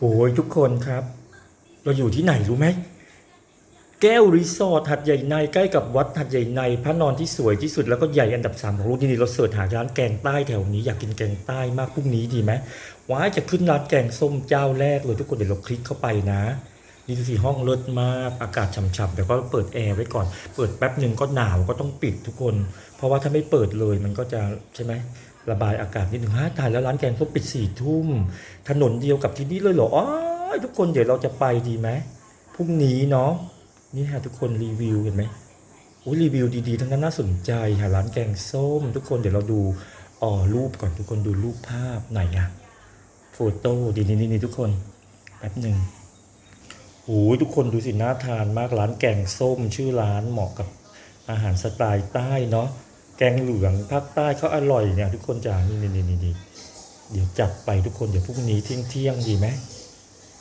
โอ้ยทุกคนครับ เราอยู่ที่ไหนรู้ไหม แก้วรีสอร์ทหัดใหญ่ในใกล้กับวัดหัดใหญ่ในพระนอนที่สวยที่สุดแล้วก็ใหญ่อันดับสามของโลกที่นี่เราเสิร์ชหาร้านแกงใต้แถวนี้อยากกินแกงใต้มากพรุ่งนี้ดีไหมว้ายจะขึ้นร้านแกงส้มเจ้าแรกเลยทุกคนเดี๋ยวเราคลิกเข้าไปนะนี่ดูสิห้องเลิศมากอากาศฉ่ำๆแต่ก็เปิดแอร์ไว้ก่อน เปิดแป๊บหนึ่งก็หนาวก็ต้องปิดทุกคน เพราะว่าถ้าไม่เปิดเลยมันก็จะใช่ไหม ระบายอากาศนิดหนึ่งฮะตายแล้วร้านแกงส้มปิดสี่ทุ่มถนนเดียวกับที่นี่เลยเหรออ๋อทุกคนเดี๋ยวเราจะไปดีไหมพรุ่งนี้เนาะนี่ฮะทุกคนรีวิวเห็นไหมอุ้ยรีวิวดีๆทั้งนั้นน่าสนใจหาร้านแกงส้ม ทุกคนเดี๋ยวเราดูอ๋อรูปก่อนทุกคนดูรูปภาพไหนอะโฟโต้ดีนี่นี่ทุกคนแป๊บหนึ่งโอ้ยทุกคนดูสิน่าทานมากร้านแกงส้ม ชื่อร้านเหมาะกับอาหารสไตล์ใต้เนาะ แกงเหลืองภาคใต้เขาอร่อยเนี่ยทุกคนจ๋านี่นี่นี่นี่เดี๋ยวจัดไปทุกคนเดี๋ยวพรุ่งนี้เที่ยงเที่ยงดีไหม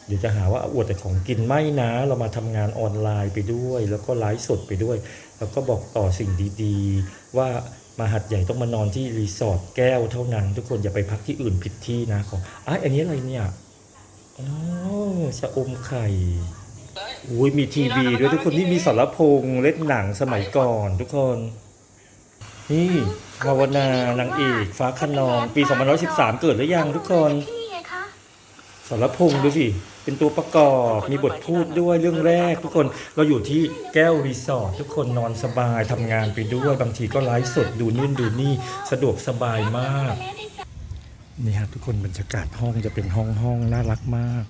เดี๋ยวจะหาว่าอวดแต่ของกินไม่นะ เรามาทำงานออนไลน์ไปด้วย แล้วก็ไลฟ์สดไปด้วย แล้วก็บอกต่อสิ่งดีๆ ว่ามาหัดใหญ่ต้องมานอนที่รีสอร์ทแก้วเท่านั้น ทุกคนอย่าไปพักที่อื่นผิดที่นะของอะอันนี้อะไรเนี่ยอ๋อชะอมไข่อุ้ยมีทีวีด้วยทุกคนนี่มีสารพงษ์เล่นหนังสมัยก่อนทุกคน นี่ภาวนานางเอกฟ้าขนองปี2513 เกิดหรือยังทุกคนที่ไงคะสารพงษ์ดูสิ เป็นตัวประกอบมีบทพูดด้วยเรื่องแรกทุกคนเราอยู่ที่แก้วรีสอร์ททุกคนนอนสบายทำงานไปด้วย บางทีก็ไลฟ์สดดูนู่นดูนี่สะดวกสบายมาก นี่ครับทุกคนบรรยากาศห้องจะเป็นห้องห้องน่ารักมาก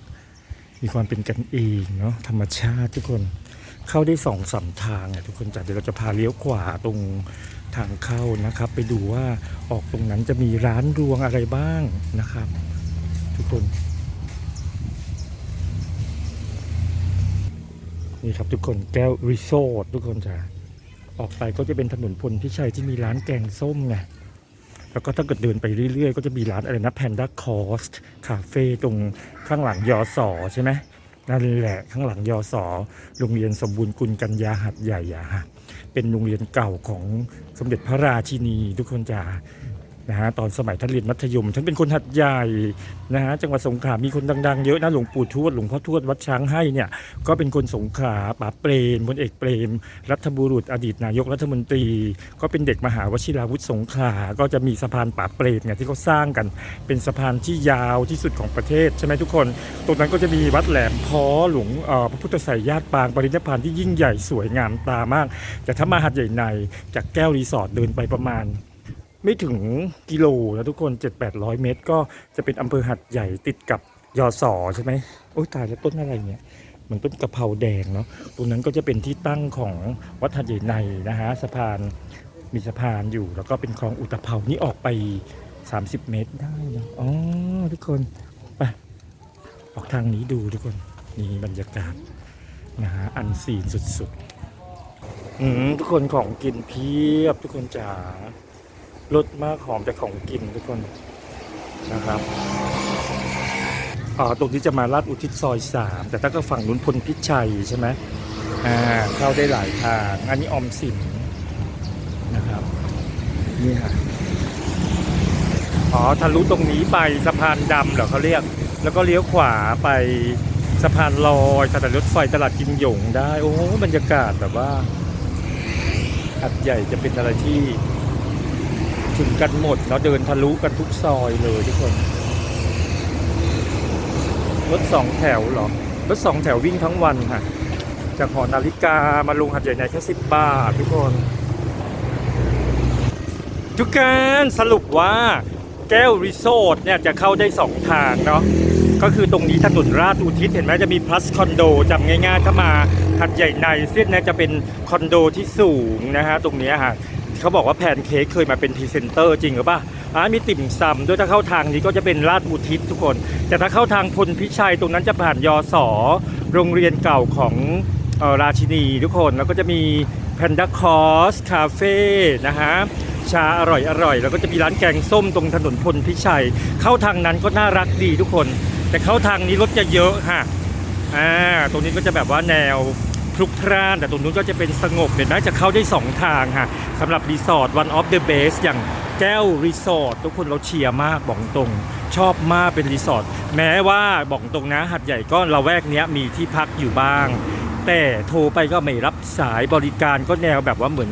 มีความเป็นกันเองเนาะธรรมชาติทุกคนเข้าได้สองสามทางอะทุกคนจ้ะเดี๋ยวเราจะพาเลี้ยวขวาตรง ทางเข้านะครับ ไปดูว่าออกตรงนั้นจะมีร้านรวงอะไรบ้างนะครับ ทุกคน นี่ครับทุกคนแก้วรีสอร์ททุกคนจ้ะออกไปก็จะเป็นถนนพลพิชัยที่มีร้านแกงส้มไงแล้วก็ถ้าเกิดเดินไปเรื่อยๆ ก็จะมีร้านอะไรนะแพนด้าคอสคาเฟ่ตรงข้างหลังยอสอใช่ไหมนั่นแหละข้างหลังยอสอโรงเรียนสมบูรณ์กุลกัญญาหัดใหญ่อะฮะ เป็นโรงเรียนเก่าของสมเด็จพระราชินีทุกคนจ้า นะฮะตอนสมัยท่านเรียนมัธยมฉันเป็นคนหัดใหญ่นะฮะจังหวัดสงขลามีคนดังๆเยอะนะหลวงปู่ทวดหลวงพ่อทวดวัดช้างให้เนี่ยก็เป็นคนสงขลาป๋าเปรมพลเอกเปรม รัฐบุรุษอดีตนายกรัฐมนตรี ก็เป็นเด็กมหาวชิราวุธสงขลาก็จะมีสะพานป๋าเปรมเนี่ยที่เขาสร้างกันเป็นสะพานที่ยาวที่สุดของประเทศใช่ไหมทุกคน ตรงนั้นก็จะมีวัดแหลมพอหลวงพระพุทธไสยญาติปางปรินิพพานที่ยิ่งใหญ่สวยงามตามาก แต่ถ้ามาหัดใหญ่ในจากแก้วรีสอร์ทเดินไปประมาณ ไม่ถึงกิโลนะทุกคน7-800 เมตร ก็จะเป็นอำเภอหัดใหญ่ติดกับยอสอใช่ไหมโอ้ยตายแล้วต้นอะไรเนี่ยเหมือนต้นกะเพราแดงเนาะตรงนั้นก็จะเป็นที่ตั้งของวัดหัดใหญ่ในนะฮะสะพานมีสะพานอยู่ แล้วก็เป็นคลองอุตภเปานี่ออกไป 30 เมตรได้นะอ๋อทุกคนไปออกทางนี้ดูทุกคนนี่บรรยากาศนะฮะอันซีนสุดๆอืมทุกคนของกินเพียบทุกคนจ๋า รสมากหอมแต่ของกินทุกคนนะครับอ่าตรงที่จะมาลาดอุทิศซอยสามแต่ถ้าก็ฝั่งนู้นพลพิชัยใช่ไหมอ่าเข้าได้หลายทางอันนี้ออมสินนะครับนี่ค่ะอ๋อทะลุตรงนี้ไปสะพานดำเหรอเขาเรียก แล้วก็เลี้ยวขวาไปสะพานลอยสถานรถไฟตลาดกิมหยงได้ โอ้บรรยากาศแบบว่าหัดใหญ่จะเป็นอะไรที่ ถึงกันหมดเนาะเดินทะลุกันทุกซอยเลยทุกคน รถสองแถวเหรอ รถสองแถววิ่งทั้งวันค่ะ จากหอนาฬิกามาลงหัดใหญ่ในแค่สิบบาททุกคน ทุกการสรุปว่าแก้วรีสอร์ทเนี่ยจะเข้าได้สองทางเนาะก็คือตรงนี้ถนนราชอุทิศเห็นไหมจะมี plus คอนโดจำง่ายๆถ้ามาหัดใหญ่ในเส้นนี้จะเป็นคอนโดที่สูงนะฮะตรงนี้ฮะ เขาบอกว่าแพนเค้กเคยมาเป็นพรีเซนเตอร์จริงหรือป่าอ่ามีติ่มซำด้วยถ้าเข้าทางนี้ก็จะเป็นราชอุทิศทุกคน แต่ถ้าเข้าทางพลพิชัยตรงนั้นจะผ่านยศโรงเรียนเก่าของออราชินีทุกคน แล้วก็จะมีแพนด้าคอสคาเฟ่นะฮะชาอร่อยอร่อยแล้วก็จะมีร้านแกงส้มตรงถนนพลพิชัย เข้าทางนั้นก็น่ารักดีทุกคน แต่เข้าทางนี้รถจะเยอะฮะอ่าตรงนี้ก็จะแบบว่าแนว พลุกพล่าน แต่ตรงนู้นก็จะเป็นสงบเห็นไหมจะเข้าได้สองทางค่ะสำหรับรีสอร์ท one of the best อย่างแก้วรีสอร์ททุกคนเราเชียร์มากบอกตรง ชอบมากเป็นรีสอร์ทแม้ว่าบอกตรงนะหัดใหญ่ก็ละแวกเนี้ยมีที่พักอยู่บ้าง แต่โทรไปก็ไม่รับสายบริการก็แนวแบบว่าเหมือน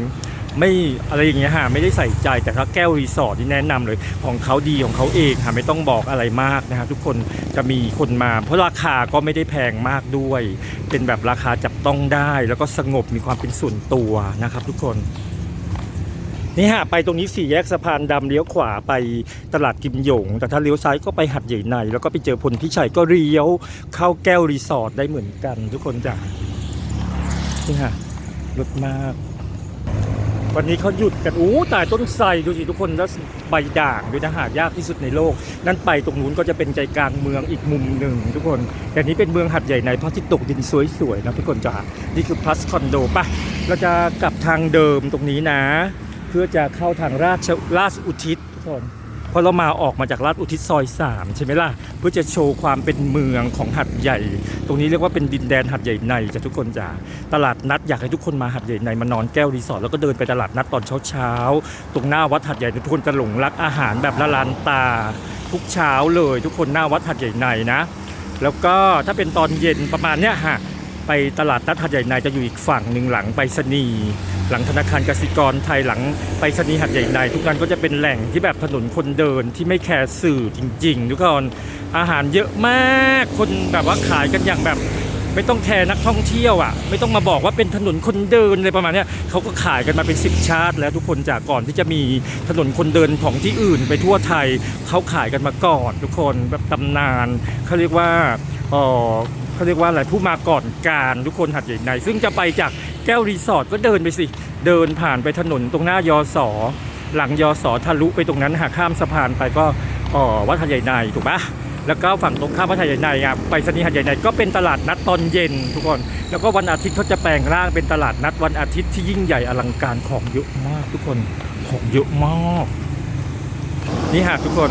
ไม่อะไรอย่างเงี้ยฮะไม่ได้ใส่ใจแต่ถ้าแก้วรีสอร์ทที่แนะนำเลยของเขาดีของเขาเองค่ะไม่ต้องบอกอะไรมากนะฮะทุกคนจะมีคนมา เพราะราคาก็ไม่ได้แพงมากด้วย เป็นแบบราคาจับต้องได้ แล้วก็สงบมีความเป็นส่วนตัวนะครับ ทุกคนนี่ฮะไปตรงนี้สี่แยกสะพานดำเลี้ยวขวาไปตลาดกิมหยง แต่ถ้าเลี้ยวซ้ายก็ไปหัดใหญ่ใน แล้วก็ไปเจอพลพิชัยก็เลี้ยวเข้าแก้วรีสอร์ทได้เหมือนกัน ทุกคนจ้ะนี่ฮะรถมาก วันนี้เขาหยุดกันอู้ตายต้นไทรดูสิทุกคนแล้วใบด่างด้วยนะหายากที่สุดในโลก นั่นไปตรงนู้นก็จะเป็นใจกลางเมืองอีกมุมหนึ่งทุกคนแต่นี้เป็นเมืองหัดใหญ่ในพระที่ตกดินสวยๆนะทุกคนจ้านี่คือพลัสคอนโดปะเราจะกลับทางเดิมตรงนี้นะ เพื่อจะเข้าทางราชราชอุทิศทุกคน ราะเรามาออกมาจากราชอุทิศซอย 3 ใช่ไหมล่ะ เพื่อจะโชว์ความเป็นเมืองของหัดใหญ่ ตรงนี้เรียกว่าเป็นดินแดนหัดใหญ่ในจ้ะทุกคนจ้าตลาดนัดอยากให้ทุกคนมาหัดใหญ่ในมานอนแก้วรีสอร์ทแล้วก็เดินไปตลาดนัดตอนเช้าๆตรงหน้าวัดหัดใหญ่ทุกคนจะหลงรักอาหารแบบละลานตา ทุกเช้าเลย ทุกคนหน้าวัดหัดใหญ่ในนะ แล้วก็ถ้าเป็นตอนเย็นประมาณเนี้ยฮะ ไปตลาดนัดหัดใหญ่ในจะอยู่อีกฝั่งหนึ่งหลังไปรษณีย์หลังธนาคารกสิกรไทยหลังไปรษณีย์หัดใหญ่ในทุกนั้นก็จะเป็นแหล่งที่แบบถนนคนเดินที่ไม่แคร์สื่อจริง ๆ ทุกคนอาหารเยอะมากคนแบบว่าขายกันอย่างแบบไม่ต้องแคร์นักท่องเที่ยวอะ ไม่ต้องมาบอกว่าเป็นถนนคนเดินอะไรประมาณนี้เขาก็ขายกันมาเป็นสิบชาติ แล้วทุกคนจากก่อนที่จะมีถนนคนเดินของที่อื่นไปทั่วไทยเขาขายกันมาก่อนทุกคนแบบตำนานเขาเรียกว่า เขาเรียกว่าอะไรผู้มาก่อนการทุกคนหัดใหญ่ใน ซึ่งจะไปจากแก้วรีสอร์ทก็เดินไปสิ เดินผ่านไปถนนตรงหน้ายอสอหลังยอสอทะลุไปตรงนั้นหากข้ามสะพานไปก็อ๋อวัดหัดใหญ่ในถูกปะแล้วก็ฝั่งตรงข้ามวัดหัดใหญ่ในอะไปสนีหัดใหญ่ในก็เป็นตลาดนัดตอนเย็นทุกคน แล้วก็วันอาทิตย์เขาจะแปลงร่างเป็นตลาดนัดวันอาทิตย์ที่ยิ่งใหญ่อลังการของเยอะมากทุกคนของเยอะมาก นี่ฮะทุกคน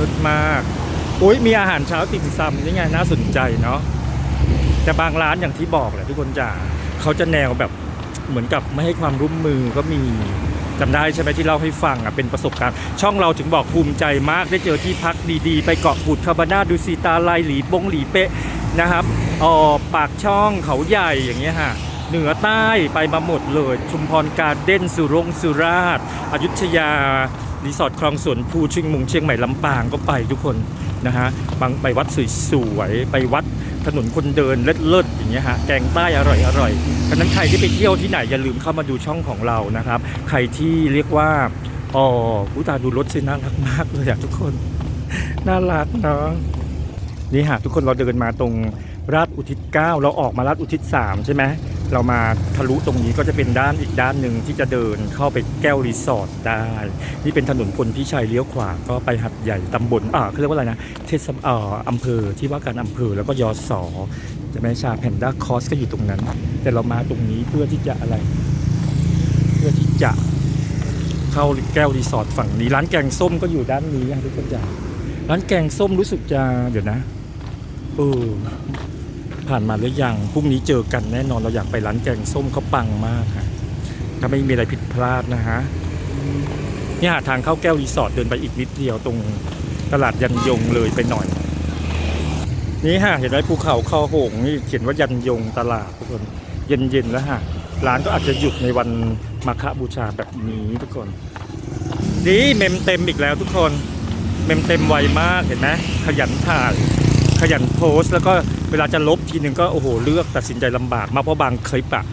รสมาก อุ้ยมีอาหารเช้าติ่มซำนี่ไงน่าสนใจเนาะแต่บางร้านอย่างที่บอกแหละทุกคนจ๋าเขาจะแนวแบบเหมือนกับไม่ให้ความร่วมมือก็มีจำได้ใช่ไหมที่เล่าให้ฟังอะเป็นประสบการณ์ ช่องเราถึงบอกภูมิใจมากได้เจอที่พักดีๆ ไปเกาะกูดคาบาน่าดูซีตาลายหลีบงหลีเปะนะครับอ๋อปากช่องเขาใหญ่อย่างเงี้ยฮะเหนือใต้ไปมาหมดเลย ชุมพรการเด้นสุรงสุราษฎร์อยุธยารีสอร์ทคลองสวนภูชียงมุงเชียงใหม่ลำปางก็ไปทุกคน นะฮะบางไปวัดสวยๆไปวัดถนนคนเดินเลิศๆอย่างเงี้ยฮะแกงใต้อร่อยอร่อยๆเพราะฉะนั้นใครที่ไปเที่ยวที่ไหนอย่าลืมเข้ามาดูช่องของเรานะครับ ใครที่เรียกว่าอ๋อผู้ตาดูรถสิน่ารักมากเลยอะทุกคน น่ารักเนาะนี่ฮะทุกคนเราเดินมาตรงราชอุทิศ 9 เราออกมาราชอุทิศ 3 ใช่ไหม เรามาทะลุตรงนี้ก็จะเป็นด้านอีกด้านหนึ่งที่จะเดินเข้าไปแก้วรีสอร์ทได้ นี่เป็นถนนพลพิชัยเลี้ยวขวาก็ไปหัดใหญ่ตำบลอ่าเขาเรียกว่าอะไรนะเทศอ่ออำเภอที่ว่าการอำเภอแล้วก็ยศจะไม่ชาแพนด้าคอสก็อยู่ตรงนั้น แต่เรามาตรงนี้เพื่อที่จะอะไร เพื่อที่จะเข้าแก้วรีสอร์ทฝั่งนี้ ร้านแกงส้มก็อยู่ด้านนี้ทุกคนจ้าร้านแกงส้มรู้สึกจะเดี๋ยวนะเออ ผ่านมาหรือยังพรุ่งนี้เจอกันแน่นอนเราอยากไปร้านแกงส้มเขาปังมากค่ะถ้าไม่มีอะไรผิดพลาดนะฮะเนี่ยทางเข้าแก้วรีสอร์ทเดินไปอีกนิดเดียวตรงตลาดยันยงเลยไปหน่อย นี่ฮะเห็นไหมภูเขาคอหงนี่เขียนว่ายันยงตลาดทุกคนเย็นๆแล้วฮะร้านก็อาจจะหยุดในวันมาฆบูชาแบบนี้ทุกคนนี่เมมเต็มอีกแล้วทุกคน เมมเต็มไวมากเห็นไหมขยันถ่ายขยันโพสแล้วก็ เวลาจะลบทีนึงก็โอ้โหเลือกตัดสินใจลำบากมากเพราะบางคลิปอะ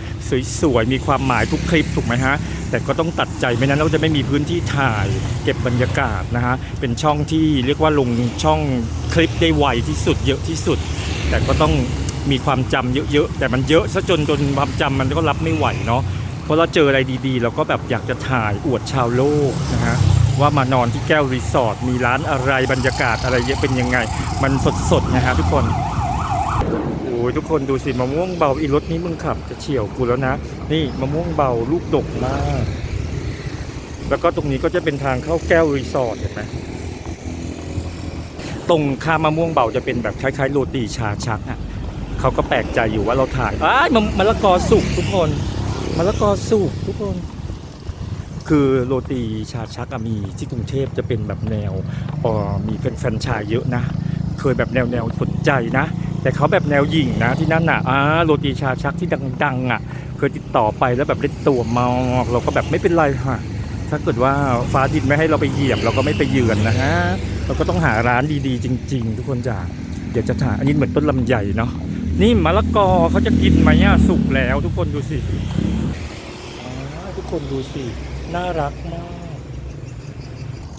สวยๆมีความหมายทุกคลิปถูกไหมฮะแต่ก็ต้องตัดใจไม่นั้นเราจะไม่มีพื้นที่ถ่าย เก็บบรรยากาศนะฮะเป็นช่องที่เรียกว่าลงช่องคลิปได้ไวที่สุดเยอะที่สุด แต่ก็ต้องมีความจำเยอะๆแต่มันเยอะซะจนจนความจำมันก็รับไม่ไหวเนาะเพราะเราเจออะไรดีๆ เราก็แบบอยากจะถ่ายอวดชาวโลกนะฮะว่ามานอนที่แก้วรีสอร์ทมีร้านอะไรบรรยากาศอะไรเยอะเป็นยังไง มันสดๆนะฮะทุกคน โอ้ยทุกคนดูสิมะม่วงเบาอีรถนี้มึงขับ จะเฉียวกูแล้วนะ นี่มะม่วงเบาลูกดกมาก แล้วก็ตรงนี้ก็จะเป็นทางเข้าแก้วรีสอร์ทเห็นไหมตรงข้ามมะม่วงเบาจะเป็นแบบคล้ายๆโรตีชาชักอะเขาก็แปลกใจอยู่ว่าเราถ่ายอ้ายมมะละกอสุกทุกคนมะละกอสุกทุกคน คือโรตีชาชักมีที่กรุงเทพจะเป็นแบบแนวออมีเป็นแฟรนไชส์เยอะนะ เคยแบบแนวแนวสนใจนะ แต่เขาแบบแนวหญิงนะที่นั่นอะอ่าโรตีชาชักที่ดังๆอะเคยติดต่อไปแล้วแบบเล่นตัวมาเราก็แบบไม่เป็นไรค่ะถ้าเกิดว่าฟ้าดินไม่ให้เราไปเหยียบ เราก็ไม่ไปเยือนนะฮะเราก็ต้องหาร้านดีๆ จริง ๆ ทุกคนจ้ะเดี๋ยวจะถ่ายอันนี้เหมือนต้นลำไยเนาะนี่มะละกอเขาจะกินไหมอะสุกแล้ว ทุกคนดูสิทุกคนดูสิน่ารักมาก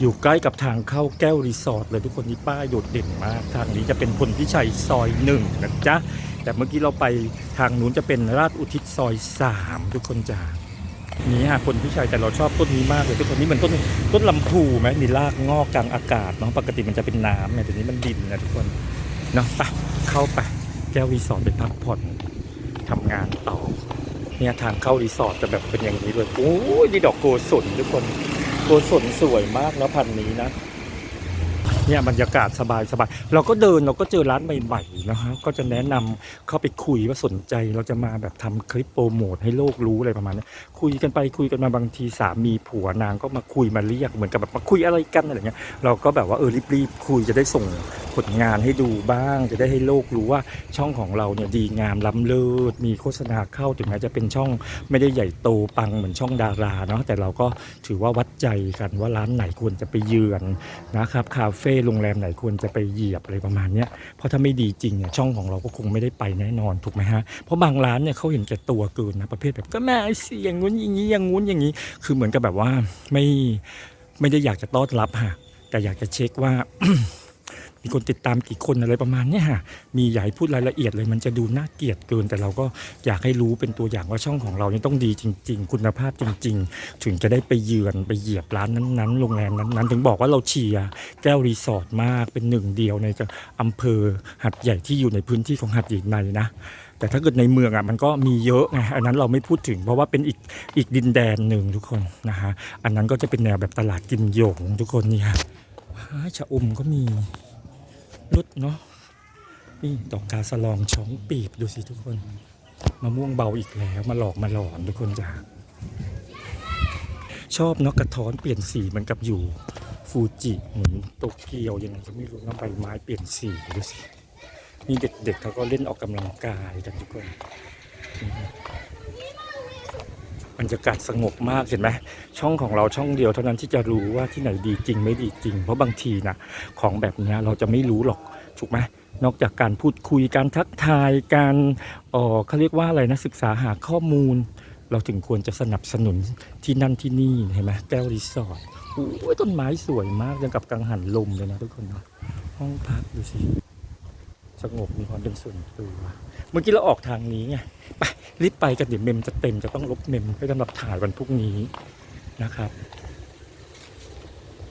อยู่ใกล้กับทางเข้าแก้วรีสอร์ทเลยทุกคนนี่ป้ายโดดเด่นมาก ทางนี้จะเป็นพลพิชัยซอยหนึ่งนะจ๊ะ แต่เมื่อกี้เราไปทางนู้นจะเป็นราชอุทิศซอยสามทุกคนจ้านี่ฮะพลพิชัยแต่เราชอบต้นนี้มากเลยทุกคนนี่มือนต้นต้นลำพูไหมมีรากงอกกลางอากาศเนาะปกติมันจะเป็นน้ำเนี่ยแต่นี้มันดินนะทุกคนเนาะไปเข้าไปแก้วรีสอร์ทไปพักผ่อนทำงานต่อเนี่ยทางเข้ารีสอร์ทจะแบบเป็นอย่างนี้เลยโอ้ยนี่ดอกโกศลทุกคน โกศลสวยมากแล้วพันนี้นะ เนี่ยบรรยากาศสบายสบายเราก็เดินเราก็เจอร้านใหม่ๆนะฮะก็จะแนะนำเข้าไปคุยว่าสนใจเราจะมาแบบทำคลิปโปรโมทให้โลกรู้อะไรประมาณนี้คุยกันไปคุยกันมาบางทีสามีผัวนางก็มาคุยมาเรียกเหมือนกับแบบมาคุยอะไรกันอะไรเงี้ยเราก็แบบว่าเออรีบๆคุยจะได้ส่ง ผลงานให้ดูบ้าง จะได้ให้โลกรู้ว่าช่องของเราเนี่ยดีงามล้ำเลิศมีโฆษณาเข้าถึงแม้จะเป็นช่องไม่ได้ใหญ่โตปังเหมือนช่องดาราเนาะแต่เราก็ถือว่าวัดใจกันว่าร้านไหนควรจะไปเยือนนะครับคาเฟ่โรงแรมไหนควรจะไปเหยียบอะไรประมาณเนี้ยเพราะถ้าไม่ดีจริงเนี่ยช่องของเราก็คงไม่ได้ไปแน่นอนถูกไหมฮะเพราะบางร้านเนี่ยเขาเห็นแก่ตัวเกินนะประเภทแบบก็แม่สิอย่างงู้นอย่างนี้อย่างงู้นอย่างนี้ คือเหมือนกับแบบว่าไม่ไม่ได้อยากจะต้อนรับฮะแต่อยากจะเช็คว่า มีคนติดตามกี่คนอะไรประมาณนี้ยฮะมีอยากให้พูดรายละเอียดเลยมันจะดูน่าเกลียดเกิน แต่เราก็อยากให้รู้เป็นตัวอย่างว่าช่องของเราเนี่ยต้องดีจริง ๆ คุณภาพจริง ๆ ถึงจะได้ไปเยือนไปเหยียบร้านนั้นๆโรงแรมนั้นๆถึงบอกว่าเราเชียร์แก้วรีสอร์ทมากเป็นหนึ่งเดียวในอำเภอหัดใหญ่ที่อยู่ในพื้นที่ของหัดใหญ่ในนะแต่ถ้าเกิดในเมืองอะมันก็มีเยอะไงอันนั้นเราไม่พูดถึงเพราะว่าเป็นอีกอีกดินแดนหนึ่งทุกคนนะฮะอันนั้นก็จะเป็นแนวแบบตลาดกิมหยงทุกคนนี่ฮะว้ายชะอมก็มี รถเนาะนี่ดอกกาสลองช้องปีบดูสิทุกคนมะม่วงเบาอีกแล้วมาหลอกมาหลอนทุกคนจ้าชอบเนาะกระท้อนเปลี่ยนสีเหมือนกับอยู่ ฟูจิเหมือนโตเกียวยังไงก็ไม่รู้นะใบไม้เปลี่ยนสีดูสินี่เด็กๆเขาก็เล่นออกกำลังกายกันทุกคน บรรยากาศสงบมากเห็นไหมช่องของเราช่องเดียวเท่านั้นที่จะรู้ว่าที่ไหนดีจริงไม่ดีจริง เพราะบางทีนะของแบบนี้เราจะไม่รู้หรอกถูกไหมนอกจากการพูดคุยการทักทายการเออเขาเรียกว่าอะไรนะศึกษาหาข้อมูล เราถึงควรจะสนับสนุนที่นั่นที่นี่เห็นไหมแก้วรีสอร์ทโอ้ยต้นไม้สวยมากยังกับกังหันลมเลยนะทุกคนนะห้องพักดูสิ สงบมีความเป็นส่วนตัวเมื่อกี้เราออกทางนี้ไงไปรีบไปกันเดี๋ยวเมมจะเต็มจะต้องลบเมมไว้สำหรับถ่ายวันพรุ่งนี้นะครับ